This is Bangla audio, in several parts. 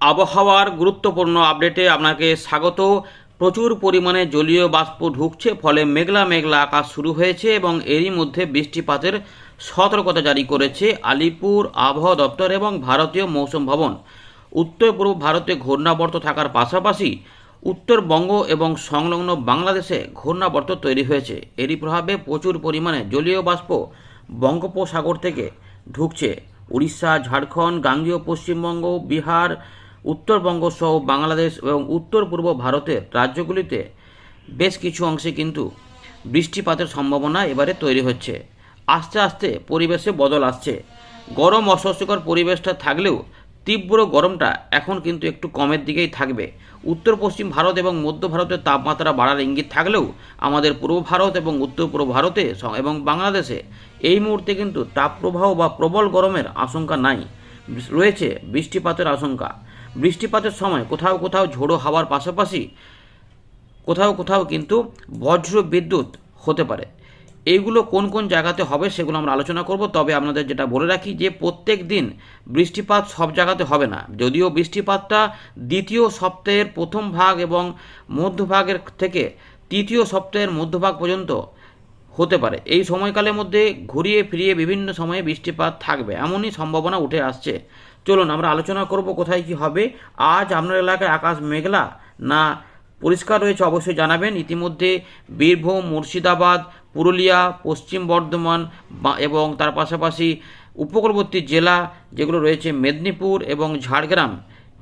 আবহাওয়ার গুরুত্বপূর্ণ আপডেটে আপনাকে স্বাগত। প্রচুর পরিমাণে জলীয় বাষ্প ঢুকছে, ফলে মেঘলা মেঘলা আকাশ শুরু হয়েছে এবং এরই মধ্যে বৃষ্টিপাতের সতর্কতা জারি করেছে আলিপুর আবহাওয়া দপ্তর এবং ভারতীয় মৌসুম ভবন। উত্তর পূর্ব ভারতে ঘূর্ণাবর্ত থাকার পাশাপাশি উত্তরবঙ্গ এবং সংলগ্ন বাংলাদেশে ঘূর্ণাবর্ত তৈরি হয়েছে। এরই প্রভাবে প্রচুর পরিমাণে জলীয় বাষ্প বঙ্গোপসাগর থেকে ঢুকছে। উড়িষ্যা, ঝাড়খণ্ড, গাঙ্গীয় পশ্চিমবঙ্গ, বিহার উত্তরবঙ্গ সহ বাংলাদেশ এবং উত্তর পূর্ব ভারতের রাজ্যগুলিতে বেশ কিছু অংশে কিন্তু বৃষ্টিপাতের সম্ভাবনা এবারে তৈরি হচ্ছে। আস্তে আস্তে পরিবেশে বদল আসছে। গরম অস্বস্তিকর পরিবেশটা থাকলেও তীব্র গরমটা এখন কিন্তু একটু কমের দিকেই থাকবে। উত্তর পশ্চিম ভারত এবং মধ্য ভারতের তাপমাত্রা বাড়ার ইঙ্গিত থাকলেও আমাদের পূর্ব ভারত এবং উত্তর পূর্ব ভারতে এবং বাংলাদেশে এই মুহূর্তে কিন্তু তাপপ্রবাহ বা প্রবল গরমের আশঙ্কা নাই। রয়েছে বৃষ্টিপাতের আশঙ্কা। বৃষ্টিপাতের সময় কোথাও কোথাও ঝোড়ো হাওয়ার পাশাপাশি কোথাও কোথাও কিন্তু বজ্র বিদ্যুৎ হতে পারে। এইগুলো কোন কোন জায়গাতে হবে সেগুলো আমরা আলোচনা করব। তবে আপনাদের যেটা বলে রাখি যে প্রত্যেক দিন বৃষ্টিপাত সব জায়গাতে হবে না। যদিও বৃষ্টিপাতটা দ্বিতীয় সপ্তাহের প্রথম ভাগ এবং মধ্যভাগের থেকে তৃতীয় সপ্তাহের মধ্যভাগ পর্যন্ত হতে পারে। এই সময়কালের মধ্যে ঘুরিয়ে ফিরিয়ে বিভিন্ন সময়ে বৃষ্টিপাত থাকবে। এমনই সম্ভাবনা উঠে আসছে। চলুন, আমরা আলোচনা করব কোথায় কি হবে। আজ আপনার এলাকায় আকাশ মেঘলা না পরিষ্কার রয়েছে অবশ্যই জানাবেন। ইতিমধ্যে বীরভূম, মুর্শিদাবাদ, পুরুলিয়া, পশ্চিম বর্ধমান এবং তার পাশাপাশি উপকূলবর্তী জেলা যেগুলো রয়েছে, মেদিনীপুর এবং ঝাড়গ্রাম।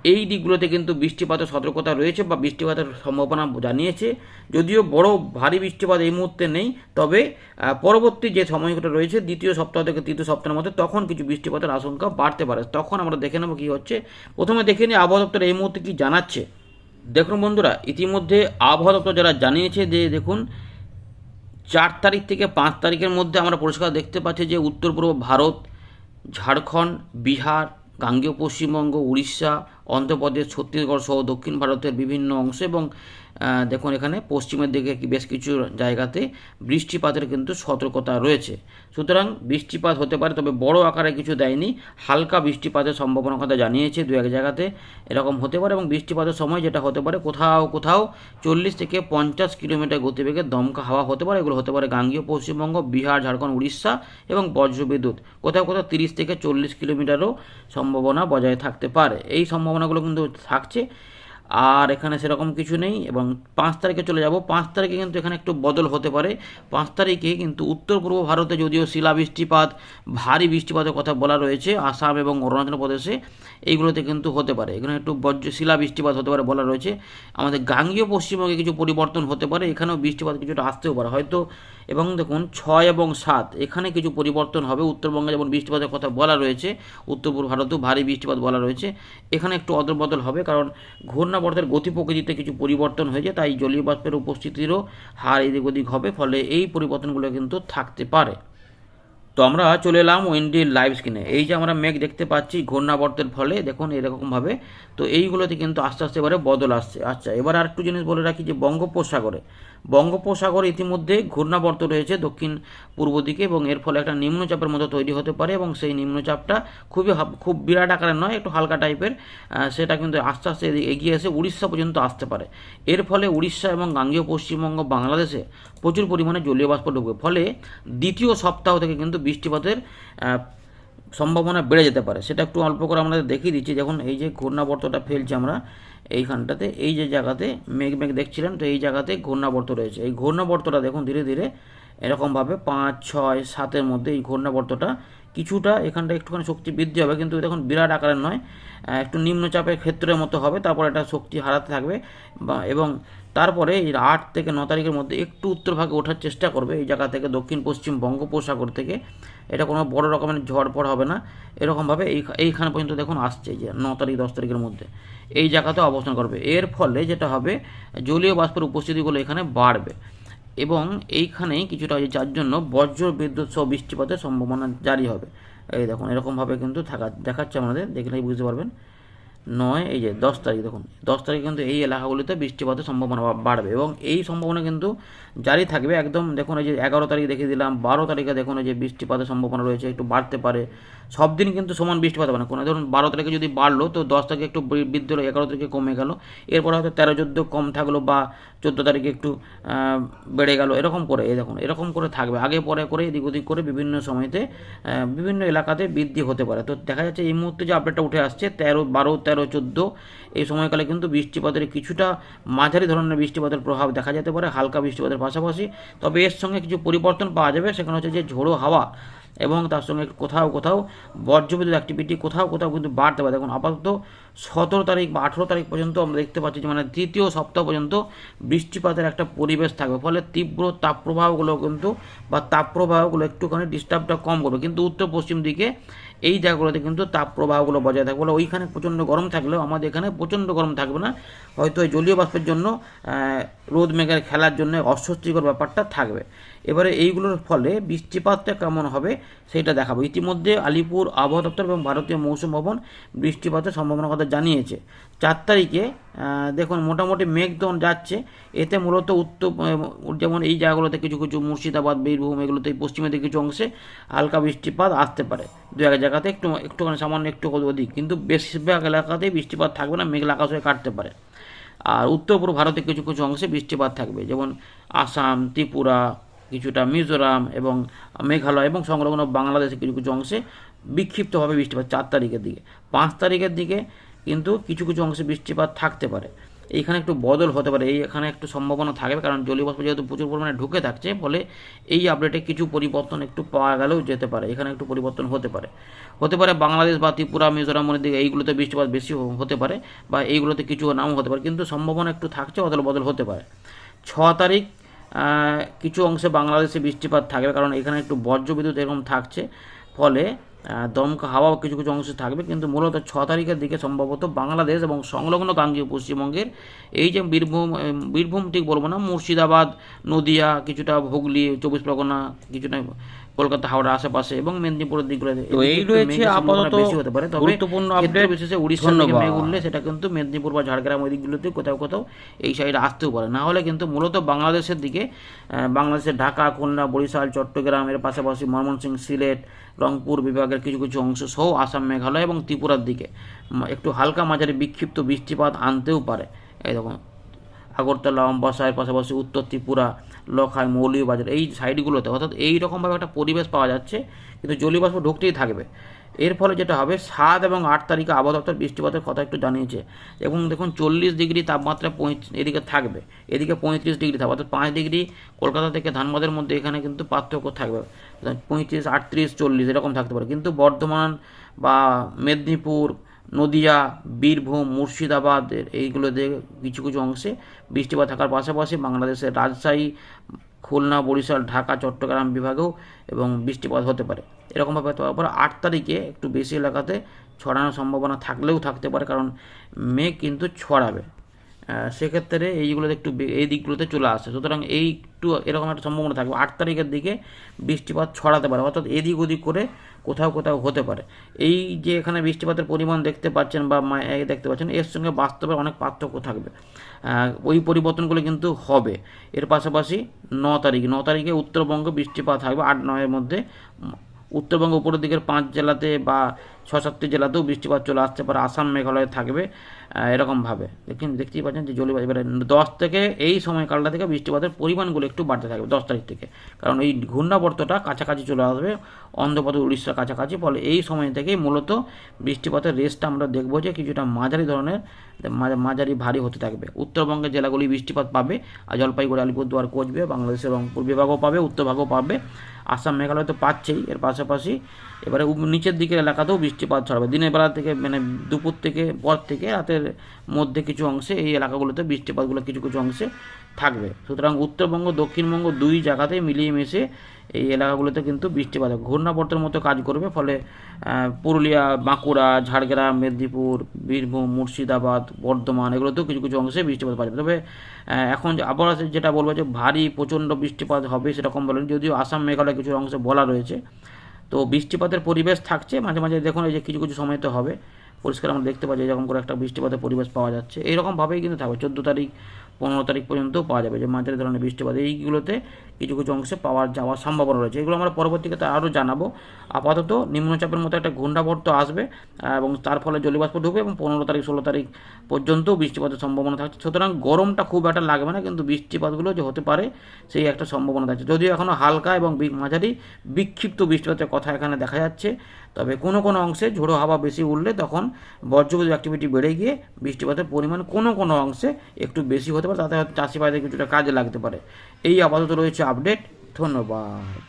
এই দিকগুলোতে কিন্তু বৃষ্টিপাতের সতর্কতা রয়েছে বা বৃষ্টিপাতের সম্ভাবনা জানিয়েছে। যদিও বড় ভারী বৃষ্টিপাত এই মুহূর্তে নেই, তবে পরবর্তী যে সময়টা রয়েছে, দ্বিতীয় সপ্তাহ থেকে তৃতীয় সপ্তাহের মধ্যে তখন কিছু বৃষ্টিপাতের আশঙ্কা বাড়তে পারে। তখন আমরা দেখে নেব কী হচ্ছে। প্রথমে দেখে নিই, আবহাওয়া দপ্তর এই মুহূর্তে কী জানাচ্ছে। দেখুন বন্ধুরা, ইতিমধ্যে আবহাওয়া দপ্তর যারা জানিয়েছে যে, দেখুন, চার তারিখ থেকে পাঁচ তারিখের মধ্যে আমরা পরিষ্কার দেখতে পাচ্ছি যে উত্তর পূর্ব ভারত, ঝাড়খণ্ড, বিহার, গাঙ্গেয় পশ্চিমবঙ্গ, উড়িষ্যা অন্ধ্রপ্রদেশ, ছত্তিশগড় সহ দক্ষিণ ভারতের বিভিন্ন অংশ এবং দেখুন এখানে পশ্চিমের দিকে বেশ কিছু জায়গাতে বৃষ্টিপাতের কিন্তু সতর্কতা রয়েছে। সুতরাং বৃষ্টিপাত হতে পারে, তবে বড় আকারে কিছু দেয়নি। হালকা বৃষ্টিপাতের সম্ভাবনার কথা জানিয়েছে দু এক জায়গাতে এরকম হতে পারে এবং বৃষ্টিপাতের সময় যেটা হতে পারে, কোথাও কোথাও চল্লিশ থেকে পঞ্চাশ কিলোমিটার গতিবেগে দমকা হাওয়া হতে পারে। এগুলো হতে পারে গাঙ্গীয় পশ্চিমবঙ্গ, বিহার, ঝাড়খণ্ড, উড়িষ্যা এবং বজ্রবিদ্যুৎ। কোথাও কোথাও তিরিশ থেকে চল্লিশ কিলোমিটারও সম্ভাবনা বজায় থাকতে পারে। এই সম্ভাবনাগুলো কিন্তু থাকছে। আর এখানে সেরকম কিছু নেই এবং পাঁচ তারিখে চলে যাব। পাঁচ তারিখে কিন্তু এখানে একটু বদল হতে পারে। পাঁচ তারিখে কিন্তু উত্তর পূর্ব ভারতে যদিও শিলা বৃষ্টিপাত, ভারী বৃষ্টিপাতের কথা বলা রয়েছে, আসাম এবং অরুণাচল প্রদেশে এইগুলোতে কিন্তু হতে পারে। এখানে একটু বজ্র, শিলা বৃষ্টিপাত হতে পারে বলা রয়েছে। আমাদের গাঙ্গীয় পশ্চিমবঙ্গে কিছু পরিবর্তন হতে পারে। এখানেও বৃষ্টিপাত কিছুটা আসতেও পারে। হয়তো এবং দেখুন, ছয় এবং সাত, এখানে কিছু পরিবর্তন হবে। উত্তরবঙ্গে যেমন বৃষ্টিপাতের কথা বলা রয়েছে, উত্তর পূর্ব ভারতেও ভারী বৃষ্টিপাত বলা রয়েছে। এখানে একটু অদল বদল হবে কারণ ঘূর্ণাবর্তের গতি প্রকৃতিতে কিছু পরিবর্তন হয়েছে, তাই জলীয় বাষ্পের উপস্থিতিরও হার এদিক ওদিক হবে, ফলে এই পরিবর্তনগুলো কিন্তু থাকতে পারে। তো আমরা চলে এলাম উইন্ডির লাইভ স্ক্রিনে এই যে আমরা মেঘ দেখতে পাচ্ছি, ঘূর্ণাবর্তের ফলে, দেখুন এরকমভাবে তো এইগুলোতে কিন্তু আস্তে আস্তে এবারে বদল আসছে। আচ্ছা এবার আর একটু জিনিস বলে রাখি যে বঙ্গোপসাগরে। বঙ্গোপসাগরে ইতিমধ্যে ঘূর্ণাবর্ত রয়েছে দক্ষিণ পূর্ব দিকে এবং এর ফলে একটা নিম্নচাপের মতো তৈরি হতে পারে এবং সেই নিম্নচাপটা খুবই খুব বিরাট আকারের নয়, একটু হালকা টাইপের সেটা কিন্তু আস্তে আস্তে এগিয়ে এসে উড়িষ্যা পর্যন্ত আসতে পারে। এর ফলে উড়িষ্যা এবং গাঙ্গেয় পশ্চিমবঙ্গ, বাংলাদেশে প্রচুর পরিমাণে জলীয় বাষ্প ঢুকবে ফলে দ্বিতীয় সপ্তাহ থেকে কিন্তু বৃষ্টিপাতের সম্ভাবনা বেড়ে যেতে পারে। সেটা একটু অল্প করে আমরা দেখিয়ে দিচ্ছি। যখন এই যে ঘূর্ণাবর্তটা ফেলছি আমরা এইখানটাতে, এই যে জায়গাতে মেঘ মেঘ দেখছিলাম, তো এই জায়গাতে ঘূর্ণাবর্ত রয়েছে। এই ঘূর্ণাবর্তটা দেখুন, ধীরে ধীরে এরকমভাবে পাঁচ, ছয়, সাতের মধ্যে এই ঘূর্ণাবর্তটা কিছুটা এখানটা একটুখানি শক্তি বৃদ্ধি হবে, কিন্তু দেখুন বিরাট আকারের নয়। একটু নিম্নচাপের ক্ষেত্রের মতো হবে, তারপর এটা শক্তি হারাতে থাকবে। এবং তারপরে আট থেকে ন তারিখের মধ্যে একটু উত্তর ভাগে ওঠার চেষ্টা করবে এই জায়গা থেকে দক্ষিণ, পশ্চিম বঙ্গোপসাগর থেকে। এটা কোনো বড় রকমের ঝড় পড় হবে না। এরকমভাবে এই এইখানে পর্যন্ত দেখুন আসছে যে ন তারিখ, দশ তারিখের মধ্যে। এই জায়গাতে অবস্থান করবে। এর ফলে যেটা হবে, জলীয় বাষ্পের উপস্থিতিগুলো এখানে বাড়বে। এবং এইখানে কিছুটা যার জন্য বজ্র বিদ্যুৎ সহ বৃষ্টিপাতের সম্ভাবনা জারি হবে। এই দেখুন, এরকমভাবে কিন্তু থাকা, দেখাচ্ছে আমাদের, দেখলেই বুঝতে পারবেন। নয়, এই যে দশ তারিখ, দেখুন, দশ তারিখ কিন্তু এই এলাকাগুলিতে বৃষ্টিপাতের সম্ভাবনা বাড়বে এবং এই সম্ভাবনা কিন্তু জারি থাকবে। একদম, দেখুন, এই যে এগারো তারিখ দেখিয়ে দিলাম, বারো তারিখে দেখুন, এই যে বৃষ্টিপাতের সম্ভাবনা রয়েছে, একটু বাড়তে পারে। সব দিন কিন্তু সমান বৃষ্টিপাত হবে না। কোনো, ধরুন, বারো তারিখে যদি বাড়লো, তো দশ তারিখে একটু বৃদ্ধি হলো, এগারো তারিখে কমে গেল। এরপর হয়তো তেরো, চোদ্দ কম থাকল বা চোদ্দ তারিখে একটু বেড়ে গেল, এরকম করে, এই দেখুন, এরকম করে থাকবে। আগে পরে করে, এদিক ওদিক করে বিভিন্ন সময়তে বিভিন্ন এলাকাতে বৃদ্ধি হতে পারে। তো দেখা যাচ্ছে এই মুহূর্তে যে আপডেটটা উঠে আসছে, তেরো, বারো তেরো চোদ্দ। এই সময়কালে কিন্তু বৃষ্টিপাতের কিছুটা মাঝারি ধরনের বৃষ্টিপাতের প্রভাব দেখা যেতে পারে, হালকা বৃষ্টিপাতের পাশাপাশি। তবে এর সঙ্গে কিছু পরিবর্তন পাওয়া যাবে, সেখানে হচ্ছে যে ঝোড়ো হাওয়া এবং তার সঙ্গে কোথাও কোথাও বর্জ্যবিদ্যুৎ অ্যাক্টিভিটি কোথাও কোথাও কিন্তু বাড়তে পারে। দেখুন, আপাতত সতেরো তারিখ বা আঠেরো তারিখ পর্যন্ত আমরা দেখতে পাচ্ছি যে মানে তৃতীয় সপ্তাহ পর্যন্ত বৃষ্টিপাতের একটা পরিবেশ থাকবে। ফলে তীব্র তাপপ্রবাহগুলো কিন্তু বা তাপপ্রবাহগুলো একটুখানি ডিস্টার্বটা কম করবে। কিন্তু উত্তর পশ্চিম দিকে এই জায়গাগুলোতে কিন্তু তাপ প্রবাহগুলো বজায় থাকবে। বলে ওইখানে প্রচণ্ড গরম থাকলেও আমাদের এখানে প্রচণ্ড গরম থাকবে না। হয়তো এই জলীয় বাষ্পের জন্য রোদ মেঘের খেলার জন্য অস্বস্তিকর ব্যাপারটা থাকবে। এবারে এইগুলোর ফলে বৃষ্টিপাতটা কেমন হবে সেটা দেখাবো। ইতিমধ্যে আলিপুর আবহাওয়া দপ্তর এবং ভারতীয় মৌসুম ভবন বৃষ্টিপাতের সম্ভাবনার কথা জানিয়েছে। চার তারিখে দেখুন মোটামুটি মেঘ তখন যাচ্ছে। এতে মূলত উত্তর যেমন এই জায়গাগুলোতে কিছু কিছু মুর্শিদাবাদ, বীরভূম এগুলোতে পশ্চিমের দিকে কিছু অংশে হালকা বৃষ্টিপাত আসতে পারে। দু এক জায়গাতে একটু একটুখানি সামান্য একটু অধিক কিন্তু বেশিরভাগ এলাকাতেই বৃষ্টিপাত থাকবে না, মেঘলা আকাশ হয়ে কাটতে পারে। আর উত্তর পূর্ব ভারতের কিছু কিছু অংশে বৃষ্টিপাত থাকবে, যেমন আসাম, ত্রিপুরা, কিছুটা মিজোরাম এবং মেঘালয় এবং সংলগ্ন বাংলাদেশের কিছু কিছু অংশে বিক্ষিপ্তভাবে বৃষ্টিপাত, চার তারিখের দিকে। পাঁচ তারিখের দিকে কিন্তু কিছু কিছু অংশে বৃষ্টিপাত থাকতে পারে। এইখানে একটু বদল হতে পারে, এই এখানে একটু সম্ভাবনা থাকবে, কারণ জলীয় বাষ্প যেহেতু প্রচুর পরিমাণে ঢুকে থাকছে, ফলে এই আপডেটে কিছু পরিবর্তন একটু পাওয়া গেলেও যেতে পারে, এখানে একটু পরিবর্তন হতে পারে। হতে পারে বাংলাদেশ বা ত্রিপুরা মিজোরামের দিকে এইগুলোতে বৃষ্টিপাত বেশি হতে পারে, বা এইগুলোতে কিছু নাও হতে পারে, কিন্তু সম্ভাবনা একটু থাকছে, অদল বদল হতে পারে। ছ তারিখ কিছু অংশে বাংলাদেশে বৃষ্টিপাত থাকবে, কারণ এখানে একটু বজ্রবিদ্যুৎ এরকম থাকছে, ফলে দমকা হাওয়া কিছু কিছু অংশে থাকবে, কিন্তু মূলত ছ তারিখের দিকে সম্ভবত বাংলাদেশ এবং সংলগ্ন গাঙ্গীয় পশ্চিমবঙ্গের এই যে বীরভূম বীরভূম ঠিক বলব না, মুর্শিদাবাদ, নদিয়া, কিছুটা হুগলি, চব্বিশ পরগনা কিছুটা কলকাতা হাওড়া আশেপাশে এবং মেদিনীপুরের দিকগুলোতে তো এই রয়েছে আপাতত বেশি হতে পারে। তবে গুরুত্বপূর্ণ update। বিশেষে উড়িষ্যা থেকে মেঘ উঠলে সেটা কিন্তু মেদিনীপুর বা ঝাড়গ্রাম ওই দিকগুলোতে কোথাও কোথাও এই সাইডে আসতেও পারে। না হলে কিন্তু মূলত বাংলাদেশের দিকে বাংলাদেশের ঢাকা খুলনা বরিশাল চট্টগ্রাম এর পাশাপাশি ময়মনসিংহ সিলেট রংপুর বিভাগের কিছু কিছু অংশ সহ আসাম মেঘালয় এবং ত্রিপুরার দিকে। একটু হালকা মাঝারি বিক্ষিপ্ত বৃষ্টিপাত আনতেও পারে। এই দেখুন আগরতলা অম্বাসার পাশাপাশি উত্তর ত্রিপুরা লখাই মৌলভীবাজার এই সাইডগুলোতে। অর্থাৎ এই রকমভাবে একটা পরিবেশ পাওয়া যাচ্ছে, কিন্তু জলীয় বাষ্প ঢুকতেই থাকবে। এর ফলে যেটা হবে, সাত এবং আট তারিখে আবহাওয়া দপ্তর বৃষ্টিপাতের কথা একটু জানিয়েছে। এবং দেখুন, চল্লিশ ডিগ্রি তাপমাত্রা এদিকে থাকবে। এদিকে পঁয়ত্রিশ ডিগ্রি থাকবে, অর্থাৎ পাঁচ ডিগ্রি কলকাতা থেকে ধানবাদের মধ্যে এখানে কিন্তু পার্থক্য থাকবে। পঁয়ত্রিশ, আটত্রিশ, চল্লিশ, এরকম থাকতে পারে। কিন্তু বর্ধমান বা মেদিনীপুর নদিয়া, বীরভূম, মুর্শিদাবাদের এইগুলোতে কিছু কিছু অংশে বৃষ্টিপাত থাকার পাশাপাশি বাংলাদেশের রাজশাহী, খুলনা, বরিশাল, ঢাকা, চট্টগ্রাম বিভাগেও এবং বৃষ্টিপাত হতে পারে। এরকমভাবে হতে পারে। আট তারিখে একটু বেশি এলাকাতে ছড়ানোর সম্ভাবনা থাকলেও থাকতে পারে, কারণ মেঘ কিন্তু ছড়াবে। সেক্ষেত্রে এইগুলোতে একটু এই দিকগুলোতে চলে আসে। সুতরাং এই একটু এরকম একটা সম্ভাবনা থাকবে। আট তারিখের দিকে বৃষ্টিপাত ছড়াতে পারে। অর্থাৎ এদিক ওদিক করে কোথাও কোথাও হতে পারে। এই যে এখানে বৃষ্টিপাতের পরিমাণ দেখতে পাচ্ছেন বা দেখতে পাচ্ছেন, এর সঙ্গে বাস্তবে অনেক পার্থক্য থাকবে। ওই পরিবর্তনগুলো কিন্তু হবে। এর পাশাপাশি ন তারিখ, ন তারিখে উত্তরবঙ্গে বৃষ্টিপাত থাকবে। আট, নয়ের মধ্যে উত্তরবঙ্গ উপরের দিকের পাঁচ জেলাতে বা ছ, সাতটি জেলাতেও বৃষ্টিপাত চলে আসতে পারে। আসাম, মেঘালয়ে থাকবে। এরকমভাবে দেখুন, দেখতেই পাচ্ছেন যে জলবায়ু এবারে দশ থেকে এই সময়কালটা থেকে বৃষ্টিপাতের পরিমাণগুলো একটু বাড়তে থাকবে দশ তারিখ থেকে। কারণ এই ঘূর্ণাবর্তটা কাছাকাছি চলে আসবে, অন্ধ্রপ্রদেশ, উড়িষ্যার কাছাকাছি। ফলে এই সময় থেকেই মূলত বৃষ্টিপাতের রেসটা আমরা দেখব যে কিছুটা মাঝারি ধরনের মাঝারি ভারী হতে থাকবে। উত্তরবঙ্গের জেলাগুলি বৃষ্টিপাত পাবে, আর জলপাইগুড়ি, আলিপুরদুয়ার কোচবিহার, বাংলাদেশের রংপুর বিভাগও পাবে উত্তর ভাগও পাবে। আসাম মেঘালয় তো পাচ্ছেই, এর পাশাপাশি এবারে নিচের দিকের এলাকাতেও বৃষ্টিপাত ছড়াবে। দিনের বেলা থেকে মানে দুপুর থেকে, পর থেকে রাতের মধ্যে কিছু অংশে এই এলাকাগুলোতে বৃষ্টিপাতগুলো কিছু কিছু অংশে থাকবে। সুতরাং উত্তরবঙ্গ, দক্ষিণবঙ্গ দুই জায়গাতেই মিলিয়ে মিশে এই এলাকাগুলোতে কিন্তু বৃষ্টিপাত। ঘূর্ণাবর্তের মতো কাজ করবে, ফলে পুরুলিয়া, বাঁকুড়া, ঝাড়গ্রাম, মেদিনীপুর, বীরভূম, মুর্শিদাবাদ, বর্ধমান এগুলোতেও কিছু কিছু অংশে বৃষ্টিপাত পাওয়া যাবে। তবে এখন আবহাওয়া যেটা বলব যে ভারী প্রচণ্ড বৃষ্টিপাত হবে সেরকম বলেন, যদিও আসাম, মেঘালয় কিছু অংশে বলা রয়েছে। তো বৃষ্টিপাতের পরিবেশ থাকছে, মাঝে মাঝে দেখুন এই যে কিছু কিছু সময় তো হবে। পরিষ্কার আমরা দেখতে পাচ্ছি এরকম করে একটা বৃষ্টিপাতের পরিবেশ পাওয়া যাচ্ছে। এইরকমভাবেই কিন্তু থাকবে। চোদ্দ তারিখ পনেরো তারিখ পর্যন্ত পাওয়া যাবে, যে মাঝারি ধরনের বৃষ্টিপাত। এইগুলোতে কিছু কিছু অংশে পাওয়ার যাওয়ার সম্ভাবনা রয়েছে। এগুলো আমরা পরবর্তীতে আরও জানাব। আপাতত নিম্নচাপের মতো একটা ঘূর্ণাবর্ত আসবে, এবং তার ফলে জলীয়বাষ্প ঢুকবে এবং পনেরো তারিখ, ষোলো তারিখ পর্যন্তও বৃষ্টিপাতের সম্ভাবনা থাকছে। সুতরাং গরমটা খুব একটা লাগবে না, কিন্তু বৃষ্টিপাতগুলো যে হতে পারে সেই একটা সম্ভাবনা থাকছে। যদিও এখনও হালকা এবং মাঝারি বিক্ষিপ্ত বৃষ্টিপাতের কথা এখানে দেখা যাচ্ছে, তবে কোনো কোনো অংশে ঝোড়ো হাওয়া বেশি উঠলে তখন বজ্রবিদ্যুৎ অ্যাক্টিভিটি বেড়ে গিয়ে বৃষ্টিপাতের পরিমাণ কোনো কোনো অংশে একটু বেশি হতে পারে তাতে চাষি ভাইদের কিছুটা কাজে লাগতে পারে। এই আপাতত রয়েছে আপডেট ধন্যবাদ।